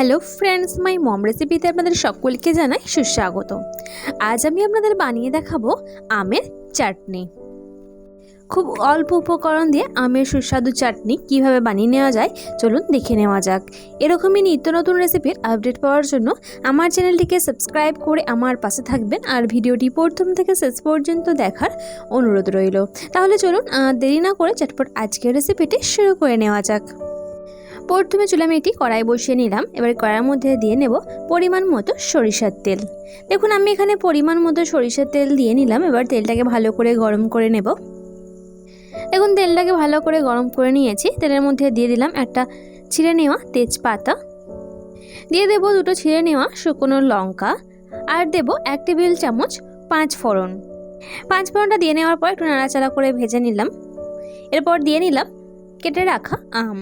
Hello friends মাই মম রেসিপিতে আপনাদের সকলকে জানাই সুস্বাগত। আজ আমি আপনাদের বানিয়ে দেখাবো আমের চাটনি। খুব অল্প উপকরণ দিয়ে আমের সুস্বাদু চাটনি কীভাবে বানিয়ে নেওয়া যায়, চলুন দেখে নেওয়া যাক। এরকমই নিত্য নতুন রেসিপির আপডেট পাওয়ার জন্য আমার চ্যানেলটিকে সাবস্ক্রাইব করে আমার পাশে থাকবেন আর ভিডিওটি প্রথম থেকে শেষ পর্যন্ত দেখার অনুরোধ রইল। তাহলে চলুন দেরি না করে চটপট আজকের রেসিপিটি শুরু করে নেওয়া যাক। প্রথমে চুলে আমি একটি কড়াই বসিয়ে নিলাম। এবার কড়াইয়ের মধ্যে দিয়ে নেব পরিমাণ মতো সরিষার তেল। দেখুন, আমি এখানে পরিমাণ মতো সরিষার তেল দিয়ে নিলাম। এবার তেলটাকে ভালো করে গরম করে নেব। দেখুন, তেলটাকে ভালো করে গরম করে নিয়েছি। তেলের মধ্যে দিয়ে দিলাম একটা ছিঁড়ে নেওয়া তেজপাতা। দিয়ে দেব দুটো ছিঁড়ে নেওয়া শুকনো লঙ্কা। আর দেব এক টেবিল চামচ পাঁচ ফোড়ন। পাঁচ ফোড়নটা দিয়ে নেওয়ার পর একটু নাড়াচাড়া করে ভেজে নিলাম। এরপর দিয়ে নিলাম কেটে রাখা আম।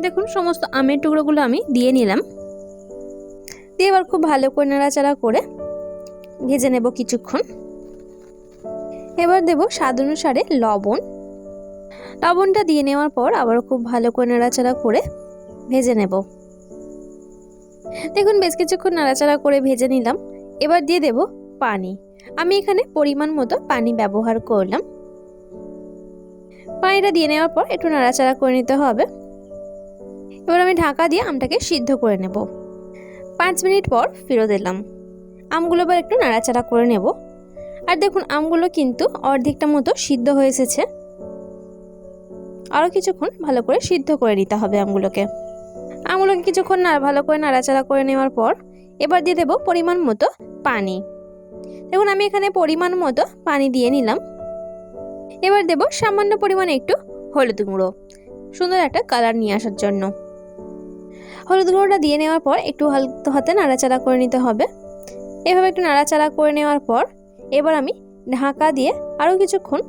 দেখুন, সমস্ত আমের টুকরোগুলো আমি দিয়ে নিলাম। দিয়ে এবার খুব ভালো করে নাড়াচাড়া করে ভেজে নেব কিছুক্ষণ। এবার দেব স্বাদ অনুসারে লবণ। লবণটা দিয়ে নেওয়ার পর আবার খুব ভালো করে নাড়াচাড়া করে ভেজে নেব। দেখুন, বেশ কিছুক্ষণ নাড়াচাড়া করে ভেজে নিলাম। এবার দিয়ে দেব পানি। আমি এখানে পরিমাণ মতো পানি ব্যবহার করলাম। পানিটা দিয়ে নেওয়ার পর একটু নাড়াচাড়া করে নিতে হবে। এবার আমি ঢাকা দিয়ে আমটাকে সিদ্ধ করে নেব। পাঁচ মিনিট পর ফেরত এলাম। আমগুলো এবার একটু নাড়াচাড়া করে নেব। আর দেখুন, আমগুলো কিন্তু অর্ধেকটা মতো সিদ্ধ হয়ে এসেছে। আরও কিছুক্ষণ ভালো করে সিদ্ধ করে নিতে হবে আমগুলোকে। আমগুলোকে কিছুক্ষণ না ভালো করে নাড়াচাড়া করে নেওয়ার পর এবার দিয়ে দেবো পরিমাণ মতো পানি। দেখুন, আমি এখানে পরিমাণ মতো পানি দিয়ে নিলাম। এবার দেব সামান্য পরিমাণে একটু হলুদ গুঁড়ো। সুন্দর একটা কালার নিয়ে আসার জন্য। হলুদ গুঁড়োটা দিয়ে নেওয়ার পর একটু হালকা হাতে নাড়াচাড়া করে নিতে হবে। এভাবে একটু নাড়াচাড়া করে নেওয়ার পর এবার আমি ঢাকা দিয়ে আরও কিছুক্ষণ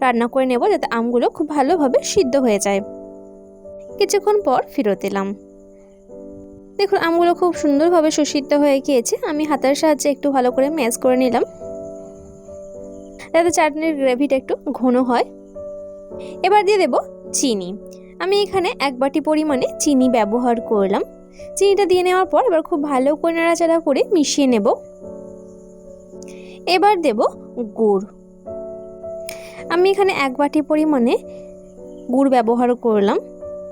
রান্না করে নেব যাতে আমগুলো খুব ভালোভাবে সিদ্ধ হয়ে যায়। কিছুক্ষণ পর ফেরত এলাম। দেখুন, আমগুলো খুব সুন্দরভাবে সুসিদ্ধ হয়ে গিয়েছে। আমি হাতের সাহায্যে একটু ভালো করে ম্যাশ করে নিলাম। যাতে চাটনির গ্রেভিটা একটু ঘন হয়। এবার দিয়ে দেব চিনি। আমি এখানে এক বাটি পরিমাণে চিনি ব্যবহার করলাম। চিনিটা দিয়ে নেওয়ার পর এবার খুব ভালো করে নাড়াচাড়া করে মিশিয়ে নেব। এবার দেব গুড়। আমি এখানে এক বাটি পরিমাণে গুড় ব্যবহার করলাম।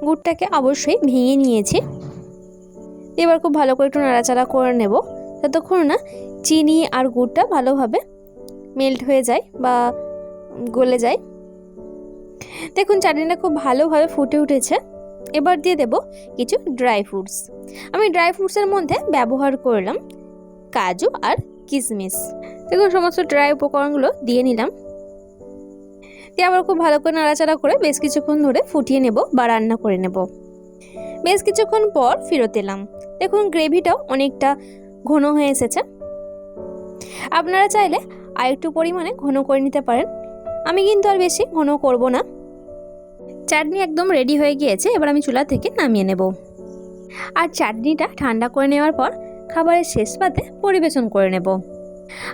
গুড়টাকে অবশ্যই ভেঙে নিয়েছি। এবার খুব ভালো করে একটু নাড়াচাড়া করে নেব। ততক্ষণ না চিনি আর গুড়টা ভালোভাবে মেল্ট হয়ে যায় বা গলে যায়। দেখুন চাটনিটা খুব ভালোভাবে ফুটে উঠেছে। এবার দিয়ে দেব কিছু ড্রাই ফ্রুটস। আমি ড্রাই ফ্রুটসের মধ্যে ব্যবহার করলাম কাজু আর কিশমিশ দেখুন, সমস্ত ড্রাই উপকরণগুলো দিয়ে নিলাম। দিয়ে আবার খুব ভালো করে নাড়াচাড়া করে বেশ কিছুক্ষণ ধরে ফুটিয়ে নেব বা রান্না করে নেব। বেশ কিছুক্ষণ পর ফেরত এলাম। দেখুন, গ্রেভিটাও অনেকটা ঘন হয়ে এসেছে। আপনারা চাইলে আর একটু পরিমাণে ঘন করে নিতে পারেন। আমি কিন্তু আর বেশি ঘন করব না। চাটনি একদম রেডি হয়ে গিয়েছে, এবার আমি চুলা থেকে নামিয়ে নেব। আর চাটনিটা ঠান্ডা করে নেওয়ার পর খাবারের শেষ পাতে পরিবেশন করে নেব।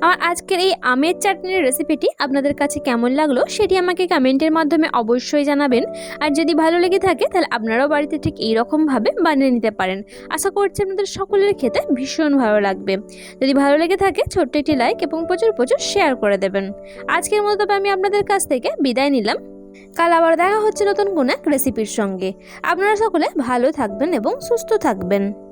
আমার আজকের এই আমের চাটনির রেসিপিটি আপনাদের কাছে কেমন লাগল সেটি আমাকে কমেন্টের মাধ্যমে অবশ্যই জানাবেন। আর যদি ভালো লেগে থাকে, তাহলে আপনারাও বাড়িতে ঠিক এইরকমভাবে বানিয়ে নিতে পারেন। আশা করছি আপনাদের সকলের খেতে ভীষণ ভালো লাগবে। যদি ভালো লেগে থাকে, ছোট্ট একটি লাইক এবং প্রচুর প্রচুর শেয়ার করে দেবেন। আজকের মতো তবে আমি আপনাদের কাছ থেকে বিদায় নিলাম। কাল আবার দেখা হচ্ছে নতুন কোনো এক রেসিপির সঙ্গে। আপনারা সকলে ভালো থাকবেন এবং সুস্থ থাকবেন।